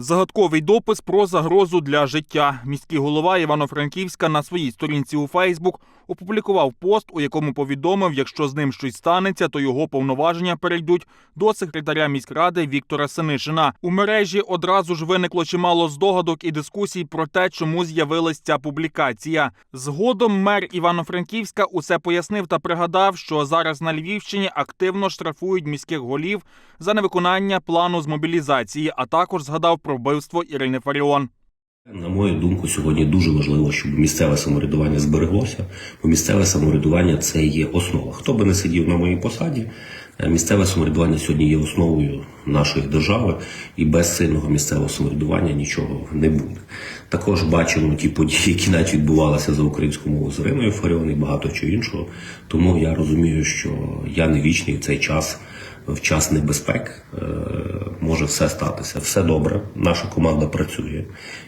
Загадковий допис про загрозу для життя. Міський голова Івано-Франківська на своїй сторінці у Фейсбук опублікував пост, у якому повідомив, якщо з ним щось станеться, то його повноваження перейдуть до секретаря міськради Віктора Синишина. У мережі одразу ж виникло чимало здогадок і дискусій про те, чому з'явилась ця публікація. Згодом мер Івано-Франківська усе пояснив та пригадав, що зараз на Львівщині активно штрафують міських голів за невиконання плану з мобілізації, а також згадав про вбивство Ірини Фаріон. На мою думку, сьогодні дуже важливо, щоб місцеве самоврядування збереглося, бо місцеве самоврядування це є основа. Хто би не сидів на моїй посаді, е, місцеве самоврядування сьогодні є основою нашої держави, і без сильного місцевого самоврядування нічого не буде. Також бачимо ті події, які навіть відбувалися за українську мову з Іриною Фаріон і багато чого іншого. Тому я розумію, що я не вічний в цей час. В час небезпек е, все статися. Все добре. Наша команда працює,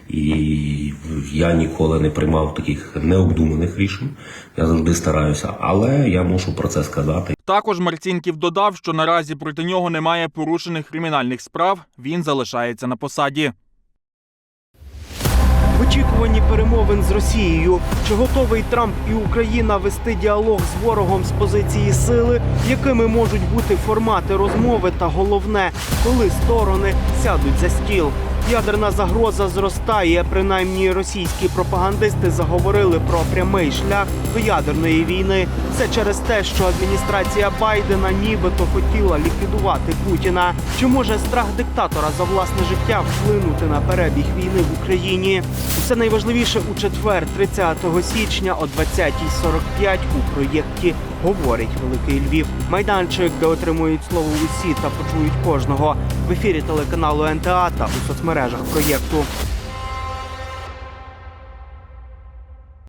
і я ніколи не приймав таких необдуманих рішень. Я завжди стараюся, але я мушу про це сказати. Також Марцінків додав, що наразі проти нього немає порушених кримінальних справ. Він залишається на посаді. Очікуванні перемовин з Росією, чи готовий Трамп і Україна вести діалог з ворогом з позиції сили, якими можуть бути формати розмови, та головне, коли сторони сядуть за стіл. Ядерна загроза зростає. Принаймні російські пропагандисти заговорили про прямий шлях до ядерної війни. Це через те, що адміністрація Байдена нібито хотіла ліквідувати Путіна. Чи може страх диктатора за власне життя вплинути на перебіг війни в Україні? Це найважливіше у четвер, 30 січня о 20.45 у проєкті Говорить Великий Львів. Майданчик, де отримують слово усі та почують кожного в ефірі телеканалу НТА та у соцмережах проєкту.